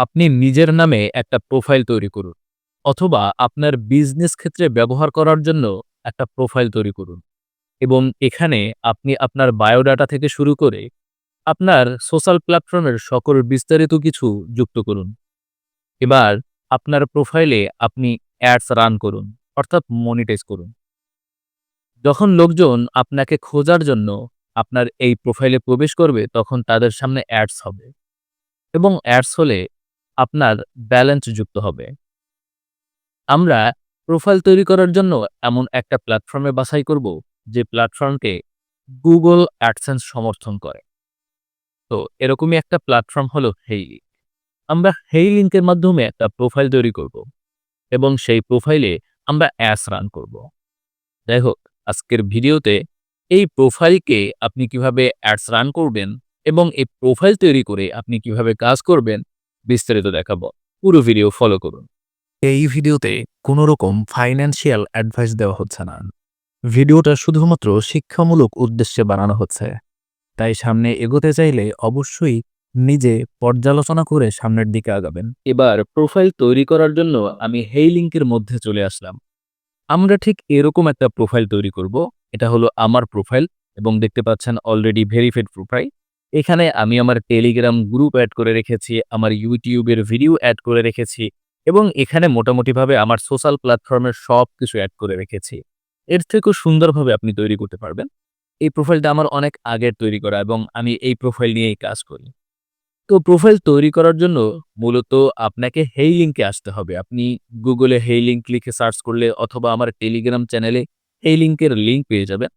আপনি নিজের নামে একটা প্রোফাইল তৈরি করুন, অথবা আপনার বিজনেস ক্ষেত্রে ব্যবহার করার জন্য একটা প্রোফাইল তৈরি করুন। এবং এখানে আপনি আপনার বায়োডাটা থেকে শুরু করে আপনার সোশ্যাল প্ল্যাটফর্মের সকল বিস্তারিত কিছু যুক্ত করুন। এবার আপনার প্রোফাইলে আপনি অ্যাডস রান করুন, অর্থাৎ মনিটাইজ করুন। যখন লোকজন আপনাকে খোঁজার জন্য আপনার এই প্রোফাইলে প্রবেশ করবে, তখন তাদের সামনে অ্যাডস হবে। এবং অ্যাডস হলে আপনার ব্যালেন্স যুক্ত হবে। আমরা প্রোফাইল তৈরি করার জন্য এমন একটা প্ল্যাটফর্মে বাছাই করব, যে প্ল্যাটফর্মকে গুগল অ্যাডসেন্স সমর্থন করে। তো এরকমই একটা প্ল্যাটফর্ম হলো হেই লিঙ্ক আমরা হেই লিঙ্কের মাধ্যমে একটা প্রোফাইল তৈরি করব এবং সেই প্রোফাইলে আমরা অ্যাস রান করব। যাই হোক, আজকের ভিডিওতে এই প্রোফাইলকে আপনি কীভাবে অ্যাডস রান করবেন এবং এই প্রোফাইল তৈরি করে আপনি কীভাবে কাজ করবেন বিস্তারিত দেখাবো। পুরো ভিডিও ফলো করুন। এই ভিডিওতে কোনো রকম ফাইন্যান্সিয়াল অ্যাডভাইস দেওয়া হচ্ছে না। ভিডিওটা শুধুমাত্র শিক্ষামূলক উদ্দেশ্যে বানানো হচ্ছে। তাই সামনে এগোতে চাইলে অবশ্যই নিজে পর্যালোচনা করে সামনের দিকে আগাবেন। এবার প্রোফাইল তৈরি করার জন্য আমি হেই লিঙ্কের মধ্যে চলে আসলাম। আমরা ঠিক এরকম একটা প্রোফাইল তৈরি করব। এটা হলো আমার প্রোফাইল এবং দেখতে পাচ্ছেন অলরেডি ভেরিফাইড প্রোফাইল এখানে আমি আমার টেলিগ্রাম গ্রুপ অ্যাড করে রেখেছি, আমার ইউটিউবের ভিডিও অ্যাড করে রেখেছি এবং এখানে মোটামুটিভাবে আমার সোশ্যাল প্ল্যাটফর্মের সব কিছু অ্যাড করে রেখেছি। এর থেকেও সুন্দরভাবে আপনি তৈরি করতে পারবেন। এই প্রোফাইলটা আমার অনেক আগের তৈরি করা এবং আমি এই প্রোফাইল নিয়েই কাজ করি। তো প্রোফাইল তৈরি করার জন্য মূলত আপনাকে হেই লিঙ্কে আসতে হবে। আপনি গুগলে হেই লিঙ্ক লিখে সার্চ করলে অথবা আমার টেলিগ্রাম চ্যানেলে এই লিঙ্কের লিঙ্ক পেয়ে যাবেন।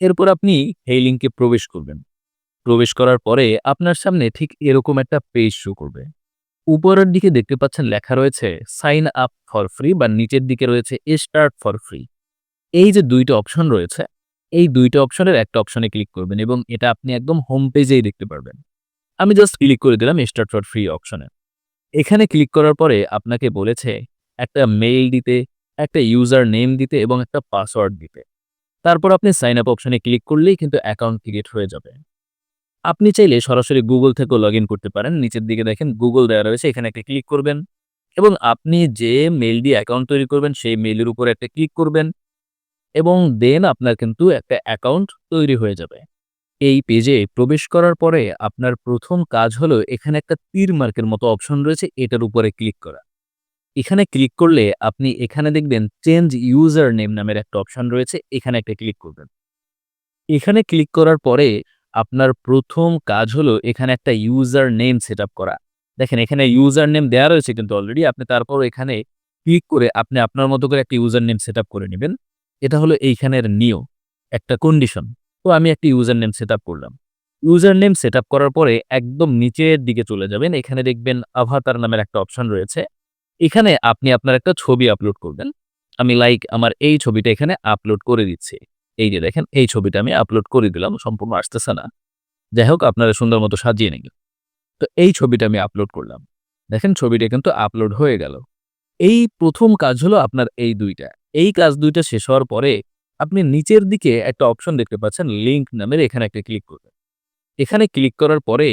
এরপর আপনি এই লিঙ্কে প্রবেশ করবেন। প্রবেশ করার পরে আপনার সামনে ঠিক এরকম একটা পেজ শো করবে। উপরের দিকে দেখতে পাচ্ছেন লেখা রয়েছে সাইন আপ ফর ফ্রি বা নিচের দিকে রয়েছে স্টার্ট ফর ফ্রি এই যে দুইটা অপশন রয়েছে, এই দুইটা অপশনের একটা অপশনে ক্লিক করবেন এবং এটা আপনি একদম হোম পেজেই দেখতে পারবেন। আমি জাস্ট ক্লিক করে দিলাম স্টার্ট ফর ফ্রি অপশনে এখানে ক্লিক করার পরে আপনাকে বলেছে একটা মেইল দিতে, একটা ইউজার নেম দিতে এবং একটা পাসওয়ার্ড দিতে। তারপর আপনি সাইন আপ অপশনে ক্লিক করলেই কিন্তু অ্যাকাউন্ট ক্রিয়েট হয়ে যাবে। আপনি চাইলে সরাসরি গুগল থেকেও লগ করতে পারেন। নিচের দিকে দেখেন গুগল দেওয়া রয়েছে, এখানে একটা ক্লিক করবেন। এবং আপনি যে মেইল দিয়ে অ্যাকাউন্ট তৈরি করবেন, সেই মেইলের উপর একটা ক্লিক করবেন। এবং দেন আপনার কিন্তু একটা অ্যাকাউন্ট তৈরি হয়ে যাবে। এই পেজে প্রবেশ করার পরে আপনার প্রথম কাজ হলো এখানে একটা তীর মার্কের মতো অপশন রয়েছে, এটার উপরে ক্লিক করা। এখানে ক্লিক করলে আপনি এখানে দেখবেন চেঞ্জ ইউজার নেম নামের একটা অপশন রয়েছে, এখানে একটা ক্লিক করবেন। এখানে ক্লিক করার পরে আপনার প্রথম কাজ হলো এখানে একটা ইউজার নেম সেট করা। দেখেন, এখানে ইউজার নেম দেওয়া রয়েছে কিন্তু অলরেডি আপনি তারপর এখানে ক্লিক করে আপনি আপনার মতো করে একটা ইউজার নেম সেট করে নেবেন। এটা হলো এইখানের নিয়ম, একটা কন্ডিশন তো আমি একটা ইউজার নেম সেট করলাম। ইউজার নেম সেট করার পরে একদম নিচের দিকে চলে যাবেন। এখানে দেখবেন আভাতার নামের একটা অপশন রয়েছে। এখানে আপনি আপনার একটা ছবি আপলোড করবেন। আমি লাইক আমার এই ছবিটা এখানে আপলোড করে দিচ্ছি। এই যে দেখেন, এই ছবিটা আমি আপলোড করে দিলাম, সম্পূর্ণ আসতেছে না। যাই হোক, আপনারা সুন্দর মতো সাজিয়ে নিন তো এই ছবিটা আমি আপলোড করলাম। দেখেন, ছবিটা কিন্তু আপলোড হয়ে গেল। এই প্রথম কাজ হলো আপনার এই দুইটা। এই কাজ দুইটা শেষ হওয়ার পরে আপনি নিচের দিকে একটা অপশন দেখতে পাচ্ছেন লিঙ্ক নামের এখানে একটা ক্লিক করবেন। এখানে ক্লিক করার পরে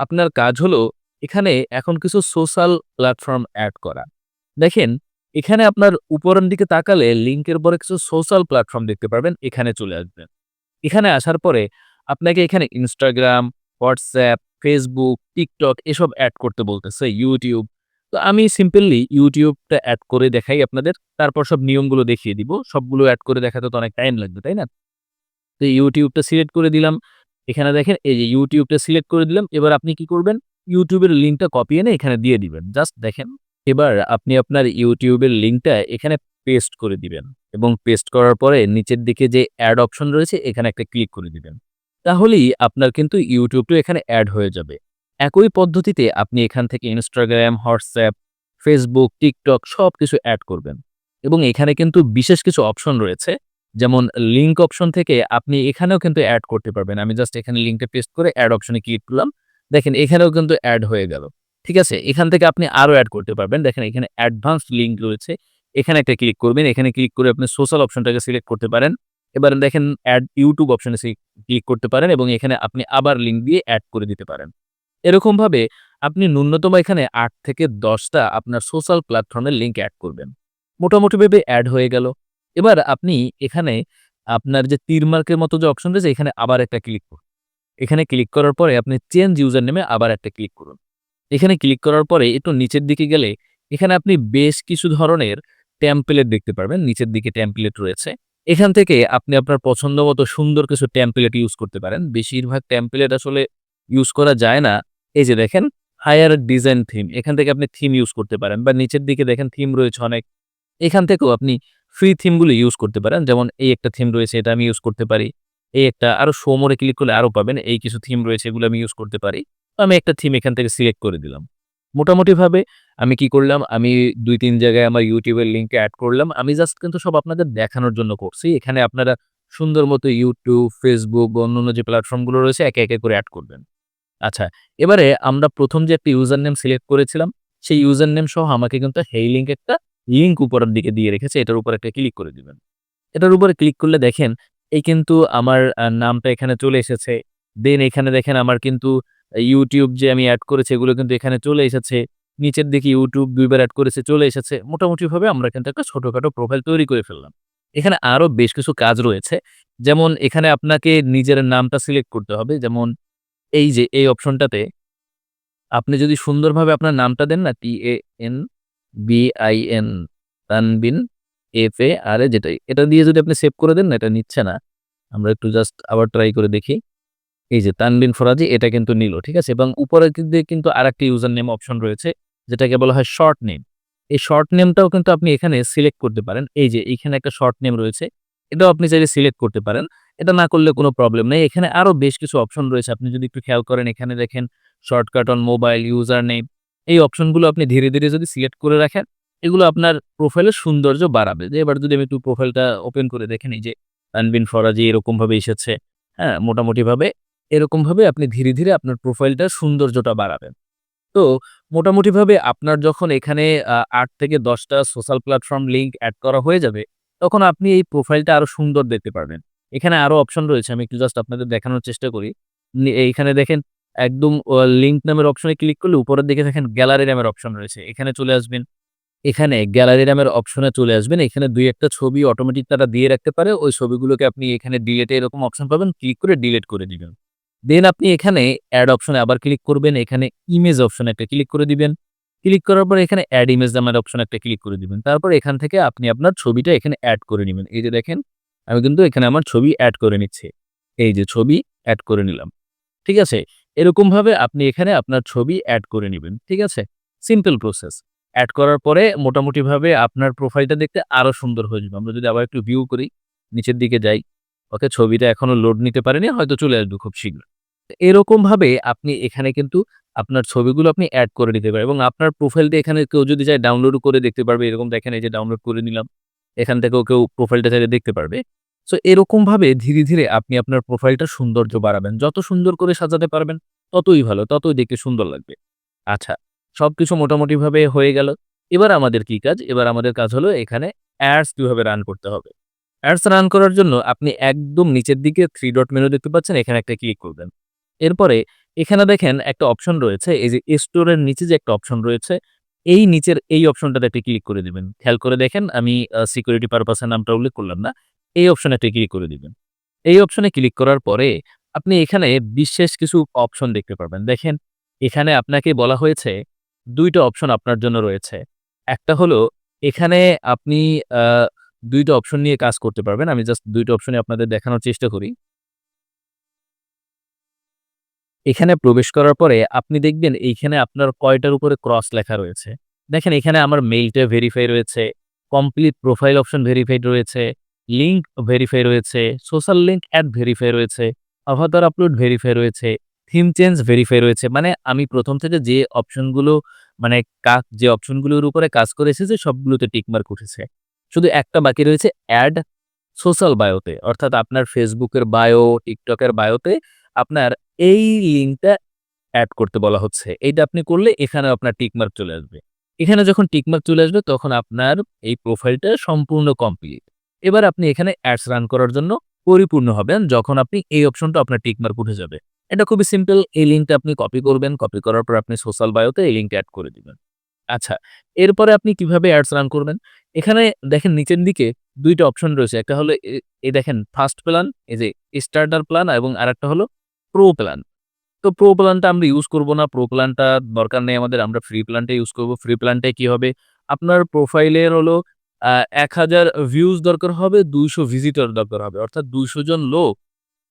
আপনার কাজ হলো এখানে এখন কিছু সোশ্যাল প্ল্যাটফর্ম অ্যাড করা। দেখেন এখানে আপনার উপরের দিকে তাকালে লিঙ্কের পরে কিছু সোশ্যাল প্ল্যাটফর্ম দেখতে পারবেন, এখানে চলে আসবেন। এখানে আসার পরে আপনাকে এখানে ইনস্টাগ্রাম হোয়াটসঅ্যাপ ফেসবুক টিকটক এসব অ্যাড করতে বলতেছে ইউটিউব তো আমি সিম্পলি ইউটিউবটা অ্যাড করে দেখাই আপনাদের, তারপর সব নিয়মগুলো দেখিয়ে দিব। সবগুলো অ্যাড করে দেখাতে তো অনেক টাইম লাগবে, তাই না? তো ইউটিউবটা সিলেক্ট করে দিলাম। এখানে দেখেন, এই যে ইউটিউবটা সিলেক্ট করে দিলাম। এবার আপনি কি করবেন? ইউটিউবের লিঙ্কটা কপি এনে এখানে দিয়ে দিবেন। জাস্ট দেখেন। এবার আপনি আপনার ইউটিউবের লিঙ্কটা এখানে পেস্ট করে দিবেন এবং পেস্ট করার পরে নিচের দিকে যে অ্যাড অপশন রয়েছে, এখানে একটা ক্লিক করে দিবেন। তাহলেই আপনার কিন্তু ইউটিউবটা এখানে অ্যাড হয়ে যাবে। একই পদ্ধতিতে আপনি এখান থেকে ইনস্টাগ্রাম হোয়াটসঅ্যাপ ফেসবুক টিকটক সব কিছু অ্যাড করবেন এবং এখানে কিন্তু বিশেষ কিছু অপশন রয়েছে, যেমন লিঙ্ক অপশন থেকে আপনি এখানেও কিন্তু অ্যাড করতে পারবেন। আমি জাস্ট এখানে লিঙ্কটা পেস্ট করে অ্যাড অপশনে ক্লিক করলাম। দেখেন এখানেও কিন্তু অ্যাড হয়ে গেল। ঠিক আছে এখান থেকে আপনি আরও অ্যাড করতে পারবেন দেখেন এখানে অ্যাডভান্স লিঙ্ক রয়েছে এখানে একটা ক্লিক করবেন এখানে ক্লিক করে আপনি সোশ্যাল অপশনটাকে সিলেক্ট করতে পারেন এবার দেখেন অ্যাড ইউটিউব অপশনে ক্লিক করতে পারেন এবং এখানে আপনি আবার লিঙ্ক দিয়ে অ্যাড করে দিতে পারেন এরকমভাবে আপনি ন্যূনতম এখানে আট থেকে দশটা আপনার সোশ্যাল প্ল্যাটফর্মের লিঙ্ক অ্যাড করবেন। মোটামুটিভাবে অ্যাড হয়ে গেল। এবার আপনি এখানে আপনার যে তীর মার্কের মতো যে অপশন রয়েছে, এখানে আবার একটা ক্লিক করুন। এখানে ক্লিক করার পরে আপনি চেঞ্জ ইউজার নেমে আবার একটা ক্লিক করুন। এখানে ক্লিক করার পরে একটু নিচের দিকে গেলে এখানে আপনি বেশ কিছু ধরনের টেমপ্লেট দেখতে পারবেন। নিচের দিকে টেমপ্লেট রয়েছে। এখান থেকে আপনি আপনার পছন্দ মতো সুন্দর কিছু টেমপ্লেট ইউজ করতে পারেন। বেশিরভাগ টেমপ্লেট আসলে ইউজ করা যায় না। এই যে দেখেন হায়ার ডিজাইন থিম এখান থেকে আপনি থিম ইউজ করতে পারেন বা নিচের দিকে দেখেন থিম রয়েছে অনেক। এখান থেকেও আপনি ফ্রি থিমগুলো ইউজ করতে পারেন। যেমন এই একটা থিম রয়েছে, এটা আমি ইউজ করতে পারি। এই একটা আরও শো মোরে ক্লিক করলে আরও পাবেন। এই কিছু থিম রয়েছে, এগুলো আমি ইউজ করতে পারি। আমি একটা থিম এখান থেকে সিলেক্ট করে দিলাম। মোটামুটিভাবে আমি কি করলাম আমি ২-৩ জায়গায় আমার ইউটিউবের লিঙ্ক এড করলাম। আমি জাস্ট কিন্তু সব আপনাদের দেখানোর জন্য করছি। এখানে আপনারা সুন্দর মতো ইউটিউব ফেসবুক অন্যান্য যে প্ল্যাটফর্মগুলো রয়েছে একে, একে করে অ্যাড করবেন। আচ্ছা, এবারে আমরা প্রথম যে একটা ইউজার নেম সিলেক্ট করেছিলাম, সেই ইউজার নেম সহ আমাকে কিন্তু হেই লিঙ্ক একটা লিঙ্ক উপরের দিকে দিয়ে রেখেছে। এটার উপর একটা ক্লিক করে দিবেন। এটার উপরে ক্লিক করলে দেখেন এই কিন্তু আমার নামটা এখানে চলে এসেছে। দেন এখানে দেখেন আমার কিন্তু YouTube যে আমি অ্যাড করেছি, এগুলো কিন্তু এখানে চলে এসেছে। নিচের দিকে ইউটিউব দুইবার অ্যাড করেছে, চলে এসেছে। মোটামুটিভাবে আমরা কিন্তু একটা ছোটখাটো প্রোফাইল তৈরি করে ফেললাম। এখানে আরও বেশ কিছু কাজ রয়েছে। যেমন এখানে আপনাকে নিজের নামটা সিলেক্ট করতে হবে। যেমন এই যে, এই অপশনটাতে আপনি যদি সুন্দরভাবে আপনার নামটা দেন না টি-এ-এন-বি-আই-এন তানবিন এফ-এ-আর-এ যেটাই। এটা দিয়ে যদি আপনি সেভ করে দেন না, এটা নিচ্ছে না। আমরা একটু জাস্ট আবার ট্রাই করে দেখি। এই যে তানবিন ফরাজি এটা কিন্তু নিল। ঠিক আছে? এবং উপরের দিকে কিন্তু আরেকটা ইউজার নেম অপশন রয়েছে যেটাকে বলা হয় শর্ট নেম। এই শর্ট নেমটাও কিন্তু আপনি এখানে সিলেক্ট করতে পারেন। এই যে এইখানে একটা শর্ট নেম রয়েছে। এটাও আপনি চাইলে সিলেক্ট করতে পারেন। এটা না করলে কোনো প্রবলেম নেই। এখানে আরও বেশ কিছু অপশন রয়েছে। আপনি যদি একটু খেয়াল করেন এখানে দেখেন shortcut on mobile, user name এই অপশনগুলো আপনি ধীরে, ধীরে যদি সিলেক্ট করে রাখেন এগুলো আপনার প্রোফাইলের সৌন্দর্য বাড়াবে। যে এবার যদি আমি একটু প্রোফাইলটা ওপেন করে দেখেন এই যে তানবিন ফরাজি এরকমভাবে এসেছে। হ্যাঁ? মোটামুটিভাবে এরকমভাবে আপনি ধীরে, ধীরে আপনার প্রোফাইলটার সৌন্দর্যটা বাড়াবেন। তো মোটামুটিভাবে আপনার যখন এখানে আ ৮ থেকে ১০ টা সোশ্যাল প্ল্যাটফর্ম লিঙ্ক অ্যাড করা হয়ে যাবে, তখন আপনি এই প্রোফাইলটা আরও সুন্দর দেখতে পারবেন। এখানে আরও অপশন রয়েছে। আমি একটু জাস্ট আপনাদের দেখানোর চেষ্টা করি। এইখানে দেখেন একদম লিঙ্ক নামের অপশনে ক্লিক করলে উপরের দিকে দেখেন গ্যালারি নামের অপশন রয়েছে। এখানে চলে আসবেন। এখানে গ্যালারি নামের অপশনে চলে আসবেন। এখানে দুই একটা ছবি অটোমেটিক তারা দিয়ে রাখতে পারে। ওই ছবিগুলোকে আপনি এখানে ডিলেটে এরকম অপশন পাবেন। ক্লিক করে ডিলেট করে দিবেন। দেন আপনি এখানে অ্যাড অপশনে আবার ক্লিক করবেন। এখানে ইমেজ অপশনে একটা ক্লিক করে দিবেন। ক্লিক করার পর এখানে এড ইমেজ নামের অপশনে একটা ক্লিক করে দিবেন। তারপর এখান থেকে আপনি আপনার ছবিটা এখানে অ্যাড করে নিবেন। এই যে দেখেন আমি কিন্তু এখানে আমার ছবি অ্যাড করে নিচ্ছি। এই যে ছবি অ্যাড করে নিলাম। ঠিক আছে? এরকমভাবে আপনি এখানে আপনার ছবি অ্যাড করে নেবেন ঠিক আছে? Simple process. অ্যাড করার পরে মোটামুটিভাবে আপনার প্রোফাইলটা দেখতে আরও সুন্দর হয়ে যাবে। আমরা যদি আবার একটু ভিউ করি, নিচের দিকে যাই। ওকে ছবিটা এখনও লোড নিতে পারেনি। হয়তো চলে আসবে খুব শীঘ্র। এরকমভাবে আপনি এখানে কিন্তু আপনার ছবিগুলো আপনি অ্যাড করে নিতে পারেন এবং আপনার প্রোফাইলটা এখানে কেউ যদি চায় ডাউনলোড করে দেখতে পারবে। এরকম দেখেন এই যে ডাউনলোড করে নিলাম। এখান থেকেও কেউ প্রোফাইলটা চাইলে দেখতে পারবে। সো এরকমভাবে ধীরে, ধীরে আপনি আপনার প্রোফাইলটার সৌন্দর্য বাড়াবেন। যত সুন্দর করে সাজাতে পারবেন ততই ভালো, ততই দেখতে সুন্দর লাগবে। আচ্ছা, সবকিছু মোটামুটিভাবে হয়ে গেল। এবার আমাদের কি কাজ? এবার আমাদের কাজ হলো এখানে অ্যাডস কীভাবে রান করতে হবে। অ্যাডস রান করার জন্য আপনি একদম নিচের দিকে থ্রি ডট মেনু দেখতে পাচ্ছেন এখানে একটা ক্লিক করবেন। এরপরে এখানে দেখেন একটা অপশন রয়েছে এই যে স্টোরের নিচে যে একটা অপশন রয়েছে, এই নিচের এই অপশনটাতে একটা ক্লিক করে দিবেন। খেয়াল করে দেখেন আমি সিকিউরিটি পারপাসের নামটা উল্লেখ করলাম না। এই অপশনে একটা ক্লিক করে দিবেন। এই অপশনে ক্লিক করার পরে আপনি এখানে বিশেষ কিছু অপশন দেখতে পারবেন। দেখেন এখানে আপনাকে বলা হয়েছে দুইটা অপশন আপনার জন্য রয়েছে। একটা হলো এখানে আপনি ২ অপশন নিয়ে কাজ করতে পারবেন। আমি জাস্ট দুইটা অপশনে আপনাদের দেখানোর চেষ্টা করি। এখানে প্রবেশ করার পরে আপনি দেখবেন এইখানে আপনার কয়টার উপরে ক্রস লেখা রয়েছে। দেখেন এখানে আমার মেইলটা ভেরিফাই রয়েছে, কমপ্লিট প্রোফাইল অপশন ভেরিফাইড রয়েছে, লিঙ্ক ভেরিফাই রয়েছে, সোশ্যাল লিঙ্ক অ্যাড ভেরিফাই রয়েছে, আভাতার আপলোড ভেরিফাই রয়েছে, থিম চেঞ্জ ভেরিফাই রয়েছে। মানে আমি প্রথম থেকে যে অপশনগুলো মানে কা যে অপশনগুলোর উপরে কাজ করে এসেছি সবগুলোতে টিকমার্ক উঠেছে। শুধু একটা বাকি রয়েছে অ্যাড সোশ্যাল বায়োতে অর্থাৎ আপনার ফেসবুকের বায়ো, টিকটকের বায়োতে আপনার এই লিঙ্কটা অ্যাড করতে বলা হচ্ছে। এইটা আপনি করলে এখানে আপনার টিকমার্ক চলে আসবে। এখানে যখন টিকমার্ক চলে আসবে, তখন আপনার এই প্রোফাইলটা সম্পূর্ণ কমপ্লিট। এবার আপনি এখানে অ্যাডস রান করার জন্য পরিপূর্ণ হবেন যখন আপনি এই অপশনটা আপনার টিকমার্ক উঠে যাবে। এটা খুবই সিম্পল এই লিঙ্কটা আপনি কপি করবেন কপি করার পর আপনি সোশ্যাল বায়োতে এই লিঙ্কটা অ্যাড করে দিবেন আচ্ছা এরপরে আপনি কীভাবে অ্যাডস রান করবেন এখানে দেখেন নিচের দিকে দুইটা অপশন রয়েছে একটা হলো এই দেখেন ফার্স্ট প্ল্যান এই যে স্টার্টার প্ল্যান এবং আরেকটা হলো প্রো প্ল্যান তো প্রো প্ল্যানটা আমরা ইউজ করব না প্রো প্ল্যানটা দরকার নেই আমাদের, আমরা ফ্রি প্ল্যানটা ইউজ করব। ফ্রি প্ল্যানটায় কি হবে? আপনার প্রোফাইলের হলো এক হাজার ভিউজ দরকার হবে, দুইশো ভিজিটর দরকার হবে। অর্থাৎ দুইশো জন লোক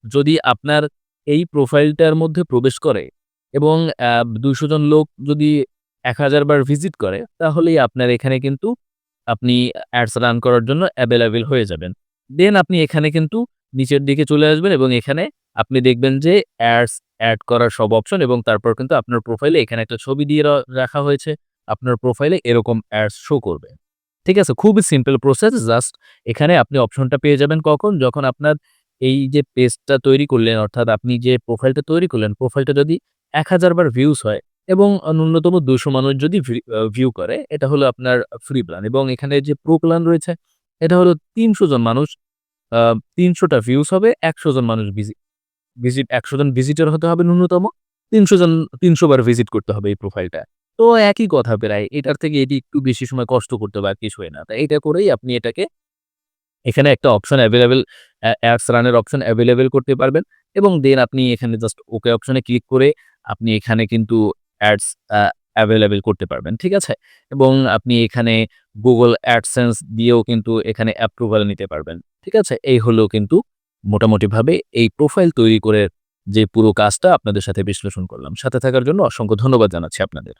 যদি আপনার এই প্রোফাইলটার মধ্যে প্রবেশ করে এবং দুইশো জন লোক যদি এক হাজার বার ভিজিট করে, তাহলেই আপনার এখানে কিন্তু আপনি অ্যাডস রান করার জন্য অ্যাভেলেবেল হয়ে যাবেন। দেন আপনি এখানে কিন্তু নিচের দিকে চলে আসবেন এবং এখানে আপনি দেখবেন যে অ্যাডস অ্যাড করার সব অপশন এবং তারপর কিন্তু আপনার প্রোফাইলে এখানে একটা ছবি দিয়ে রাখা হয়েছে। আপনার প্রোফাইলে এরকম অ্যাডস শো করবে। ঠিক আছে? খুবই সিম্পল প্রসেস জাস্ট এখানে আপনি অপশনটা পেয়ে যাবেন কখন? যখন আপনার এই যে পেজটা তৈরি করলেন, অর্থাৎ আপনি যে প্রোফাইলটা তৈরি করলেন প্রোফাইলটা যদি এক হাজার বার ভিউজ হয় এবং ন্যূনতম দুশো মানুষ যদি ভিউ করে, এটা হলো আপনার ফ্রি প্ল্যান এবং এখানে যে প্রো প্ল্যান রয়েছে, এটা হলো তিনশো জন মানুষ তিনশোটা ভিউজ হবে, একশো জন মানুষ ভিজিট একশো জন ভিজিটর হতে হবে ন্যূনতম। তিনশো জন, তিনশো বার ভিজিট করতে হবে এই প্রোফাইলটা তো একই কথা প্রায়, এটার থেকে এটি একটু বেশি সময় কষ্ট করতে হবে, আর কিছু হয় না। তাই এটা করেই আপনি এটাকে এখানে একটা অপশন অ্যাভেলেবেল অ্যাডস রানের অপশন অ্যাভেলেবেল করতে পারবেন। এবং দেন আপনি এখানে জাস্ট ওকে অপশনে ক্লিক করে আপনি এখানে কিন্তু অ্যাডস অ্যাভেলেবেল করতে পারবেন, ঠিক আছে? এবং আপনি এখানে গুগল অ্যাডসেন্স দিয়েও কিন্তু এখানে অ্যাপ্রুভাল নিতে পারবেন, ঠিক আছে? এই হলো কিন্তু মোটামুটিভাবে এই প্রোফাইল তৈরি করে যে পুরো কাজটা আপনাদের সাথে বিশ্লেষণ করলাম। সাথে থাকার জন্য অসংখ্য ধন্যবাদ জানাচ্ছি আপনাদের।